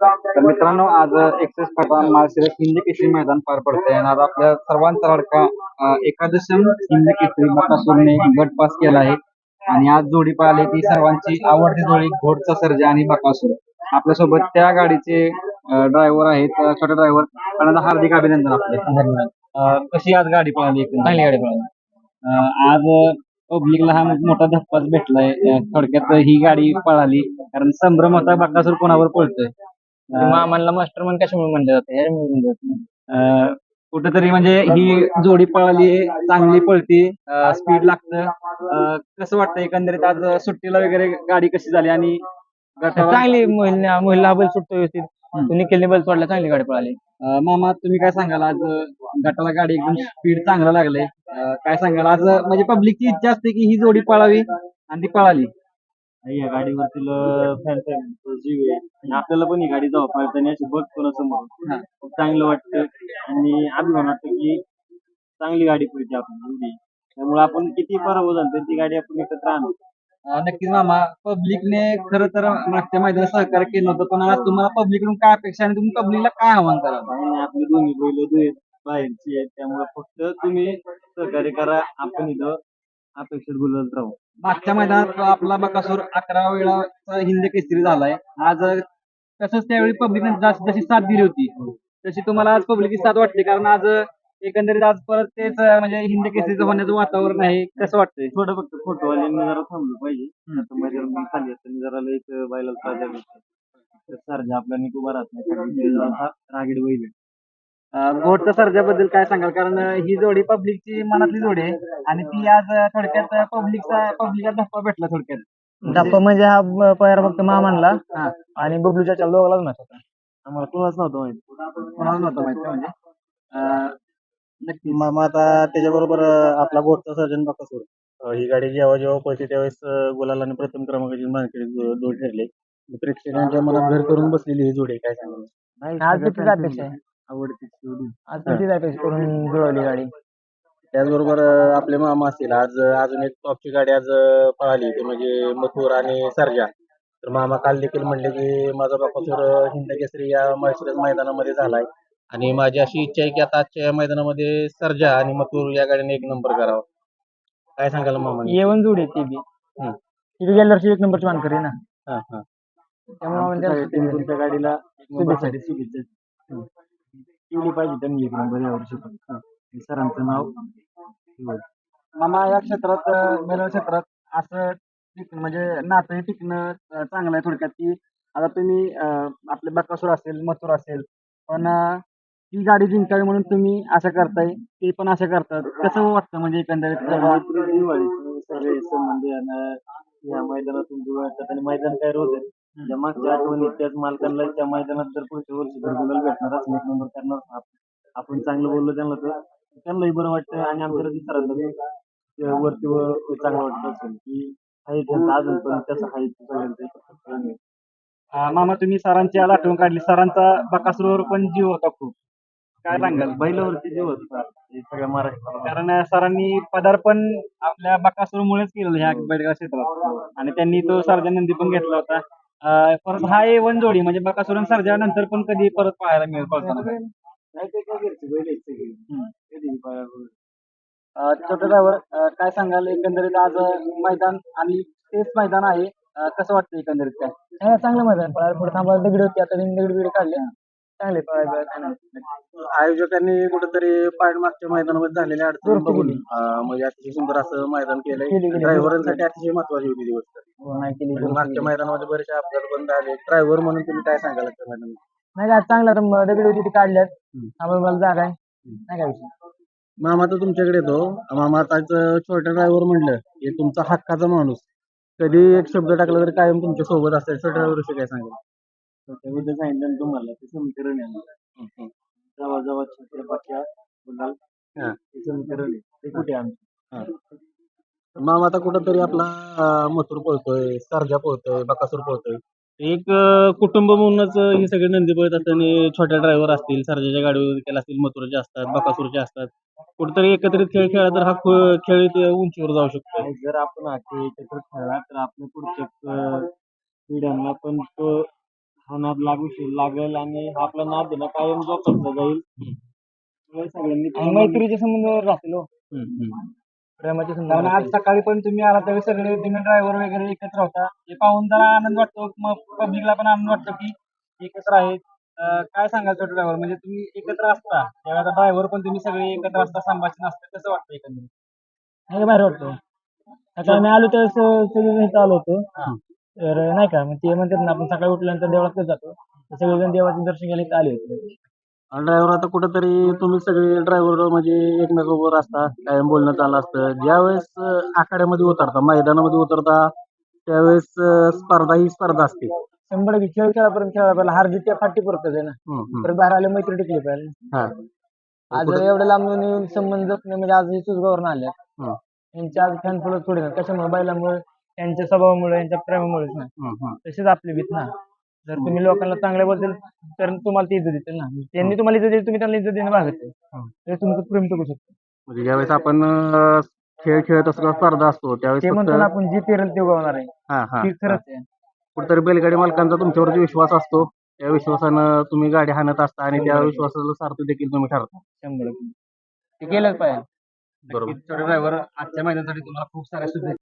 तर मित्रांनो आज एक्सेस पठाण माळशिरस हिंदी केसरी मैदान पार पडते आणि आज आपल्या सर्वांचा लाडका एकादशम हिंदी केसरी बकासूरने गट पास केला आहे. आणि आज जोडी पाहिली ती सर्वांची आवडती जोडी घोडचा सर्जा आणि बकासूर. आपल्यासोबत त्या गाडीचे ड्रायव्हर आहेत छोटे ड्रायव्हर त्यांना हार्दिक अभिनंदन आपले. अं, कशी आज गाडी पळाली एकूण? चांगली गाडी पळाली. अं, आज पब्लिकला हा मोठा धक्काच भेटलाय. थोडक्यात ही गाडी पळाली. कारण संभ्रम होता बकासूर कोणावर पळतोय? मामांना मास्टर मन कशामुळे म्हणलं जातं? ह्याच्यामुळे म्हणलं जातं. अं, कुठेतरी म्हणजे ही जोडी पळाली चांगली पळती स्पीड लागतं. अं, कसं वाटतं एकंदरीत आज सुट्टीला वगैरे गाडी कशी झाली आणि गटावर- चांगली महिला महिला बैल सुटतो व्यवस्थित. तुम्ही केली बैल सोडला चांगली गाडी पळाली. अं, मामा तुम्ही काय सांगाल? आज अं, गटाला गाडी एकदम स्पीड चांगला लागले काय सांगाल? आज अं, म्हणजे पब्लिकची इच्छा असते की ही जोडी पळावी आणि ती पळाली. या गाडीवरतील फॅन जीव आहे. आणि आपल्याला पण ही गाडी जेव्हा पळताना अशी बघतो ना समोर हा. खूप चांगलं वाटतं. आणि अभिमान वाटतं की चांगली गाडी पळते आपण एवढी त्यामुळे आपण किती पराभव झालं तरी ती गाडी आपण एकत्र आणू. नक्कीच मामा. पब्लिकने खरं तर मागच्या मैदानात सहकार्य केलं होतं पण आज तुम्हाला पब्लिकडून काय अपेक्षा आणि तुम्ही पब्लिकला काय आव्हान आणि आपले दोन्ही बैल बाहेरची आहेत. त्यामुळे फक्त तुम्ही सहकार्य करा. आपण इथं अपेक्षित बोलत राहू. मागच्या मैदानात आपला बकासूर अकरा वेळा हिंद केसरी झालाय आज तसंच त्यावेळी पब्लिकने जशी साथ दिली होती. तशी तुम्हाला आज पब्लिकची साथ वाटते कारण आज एकंदरीत आज परत तेच म्हणजे हिंद केसरीचं होण्याचं वातावरण आहे कसं वाटतंय? थोडं फक्त फोटोवाल्यांनी जरा थांबलं पाहिजे. आता खाली असताना जरा लईच बैलाला ताज्या भेटतात सारखा आपला नीट उभा राहत नाही कारण ते जरा हा रागीड बैल घोटच्या सर्जाबद्दल काय सांगाल? कारण अं, ही जोडी पब्लिकची मनातली जोडी आहे आणि ती आज थोडक्यात पब्लिकचा पब्लिकला धप्पा भेटला थोडक्यात. धप्पा म्हणजे हा पहिला फक्त मामांना हा. आणि बबलूच्या दोघालाच माहीत होता. आम्हाला कोणाच नव्हतं माहिती. कोणाला नव्हतं माहिती म्हणजे? नक्की मग आता त्याच्याबरोबर आपला गोटचा सर्जन बकासूर अं, ही गाडी जेव्हा जेव्हा पळते त्यावेळेस अं, गुलाल आणि प्रथम क्रमांकाची मानकरी जोड ठरले. प्रेक्षकांच्या मनात घर करून बसलेली ही जोडी आहे, काय सांगाल? आज किती अपेक्षा आहे. आवडती आज किती करून जुळवली गाडी? त्याचबरोबर अं, आपले मामा असतील. आज अजून एक टॉपची गाडी आज अं, पळाली ते म्हणजे मथुर आणि सर्जा. तर मामा काल देखील म्हणले की माझा बकासूर अं, हिंद केसरी या माळशिरस मैदानामध्ये झालाय. आणि माझी अशी इच्छा आहे की आता आजच्या या मैदानामध्ये सर्जा आणि मथुर या गाडीने एक नंबर करावा. काय सांगाल मामा येवन जोडी आहे ती बी. हम्म. ती बी गेल्या वर्षी एक नंबरची मानकरी आहे ना? हा हा. त्यामुळे म्हणजे गाडीला एक शुभेच्छा. नंबरसाठी शुभेच्छा केली पाहिजे त्यांनी एक नंबर यावर्षी पण हा. हे सरांचं नाव. मामा या क्षेत्रात मिरवण क्षेत्रात असं म्हणजे नातं टिकणं चांगलं आहे थोडक्यात की आता तुम्ही आपले बकासूर असेल मथुर असेल पण ही गाडी जिंकावी म्हणून तुम्ही असं करताय ते पण असं करतात. कसं वाटतं म्हणजे एकंदरीत? सगळे संबंध या मैदानातून जुळतात आणि मैदान काय रोज आहे? ज्या मागच्या आठवणीत त्याच मालकांना त्या मैदानात जर पुढच्या वर्षी भेटणार असेल एक नंबर करणार आप- आपण चांगलं बोललो त्यांना तर त्यांनाही बरं वाटतं आणि आमच्या ते वरती चांगलं वाटत असेल की आहे त्यांचं अजून पण तसं आहे सगळ्यांचं मामा तुम्ही सरांची आज आठवण काढली. सरांचा बकासूरवर पण जीव होता खूप. काय सांगाल? बैलावरती जीव होता सगळ्या महाराष्ट्राला कारण सरांनी पदार्पण आपल्या बकासूरमुळेच केलेलं ह्या बैलगाडा क्षेत्रात. आणि त्यांनी तो सर्जा नंदी पण घेतला होता. अं, परत हा ए वन जोडी म्हणजे बकासूर आणि सर्जा नंतर पण कधी परत पाहायला मिळेल पळताना. नाही ते काय घरची बैल आहेत सगळी. कधी पाया पडू. अं, छोटे ड्रायव्हर काय सांगाल? एकंदरीत आज अं, मैदान आणि तेच मैदान आहे. अं, कसं वाटतं एकंदरीत काय? हा, चांगलं मैदान पळायला पुढे थांबायला दगडी होती. आता त्यांनी दगडी बिगडी काढले. चांगले पळायला आयोजकांनी कुठेतरी पाठ मागच्या मैदानामध्ये झालेल्या अडचणी बघून. अं, म्हणजे अतिशय सुंदर असं मैदान केलंय. केली, केली. ड्रायव्हरांसाठी अतिशय महत्वाची होती दिवस तर. हो, नाही केली म्हणजे मागच्या मैदानामध्ये बरेचसे अपघात बंद आले ड्रायव्हर म्हणून तुम्ही काय सांगाल मैदानात नाही काय चांगला तर दगडी होती ती काढल्यात. आम्हाला मला जागा आहे. नाही विषय? मामा तर तुमच्याकडे येतो. मामा आताच छोटा ड्रायव्हर म्हणलं हे तुमचा हक्काचा माणूस. कधी एक शब्द टाकला तर कायम तुमच्यासोबत असेल छोट्या ड्रायव्हर विषयी काय सांगाल? त्याबद्दल सांगितलं तुम्हाला ते समीकरण आहे. जवळ जवळ छत्रपती बोलाल ते समीकरण आहे. ते कुठे आहे आमचं? मामा आता कुठंतरी आपला अं, मथुर पळतोय सर्जा पळतोय बकासूर पळतोय. एक अं, कुटुंब म्हणूनच अं, हे सगळे नंदी पळत असताना छोट्या ड्रायव्हर असतील सर्जाच्या गाडीवर केला असतील मथुराचे असतात बकासूरचे असतात. कुठेतरी एकत्रित खेळ खेळला तर हा ख- खेळ इथे उंचीवर जाऊ शकतो. जर आपण हा खेळ एकत्र खेळला तर आपल्या पुढच्या अं, पिढ्यांना पण तो हा नाद लागू लागेल आणि आपला नाद आहे ना कायम जोपासला जाईल. त्यामुळे सगळ्यांनी आणि मैत्रीचे संबंध राहतील हो. प्रेमाचे कारण संबंध आज सकाळी पण तुम्ही आला त्यावेळी सगळे तुम्ही ड्रायव्हर वगैरे एकत्र होता. हे पाहून जरा आनंद वाटतो. मग पब्लिकला पण आनंद वाटतो की एकत्र आहेत. अं, काय सांगाल छोटे ड्रायव्हर म्हणजे तुम्ही एकत्र असता त्यावेळेला ड्रायव्हर पण तुम्ही सगळे एकत्र असता संभाषण असतं कसं वाटतं एकंदरीत? नाही भारी वाटतं सकाळी मी आलो त्यावेळेस सगळेजण इथं आलो होतो. तर नाही का? मग ते म्हणतात ना आपण सकाळी उठल्यानंतर देवळात जातो. तर सगळेजण देवाचं दर्शन घ्यायला इथं आले होते. ड्रायव्हर आता कुठेतरी तुम्ही सगळे ड्रायव्हर म्हणजे एकमेकांवर असता कायम बोलणं चाललं असतं. ज्यावेळेस आखाड्यामध्ये उतरता मैदानामध्ये उतरता त्यावेळेस स्पर्धा ही स्पर्धा असते. शंभर टक्के खेळ खेळापर्यंत खेळायला पाहिजे. हार जित्या फाटी परतच आहे ना. परत बाहेर आले मैत्री टिकली पाहिजे. हा. आज एवढ्या लांबून येऊन संबंध जपणे म्हणजे आज सुसगावरून आले हम्म, यांचे आज फॅन फॉलो थोडे ना कशामुळे? बैलामुळे. त्यांच्या स्वभावामुळे यांच्या प्रेमामुळेच ना. तसेच आपली भीत ना. जर तुम्ही लोकांना चांगल्या बोलतील तर तुम्हाला ती इज्जत देतील ना. त्यांनी तुम्हाला इज्जत दिली तुम्ही त्यांना इज्जत देणं भागत आहे. ते तुमचं प्रेम टिकू शकतो. म्हणजे ज्यावेळेस आपण खेळ खेळत असतो स्पर्धा असतो त्यावेळेस ते म्हणतो ना आपण जी पेरल ते उगवणार आहे. हा हा. ती खरंच आहे. कुठेतरी बैलगाडी मालकांचा तुमच्यावरती विश्वास असतो त्या विश्वासानं तुम्ही गाडी हाणत असता आणि त्या विश्वासाला सार्थ देखील तुम्ही ठरता. शंभर. ते केलंच पाहिजे. बरोबर. ड्रायव्हर आजच्या महिन्यासाठी तुम्हाला खूप साऱ्या शुभेच्छा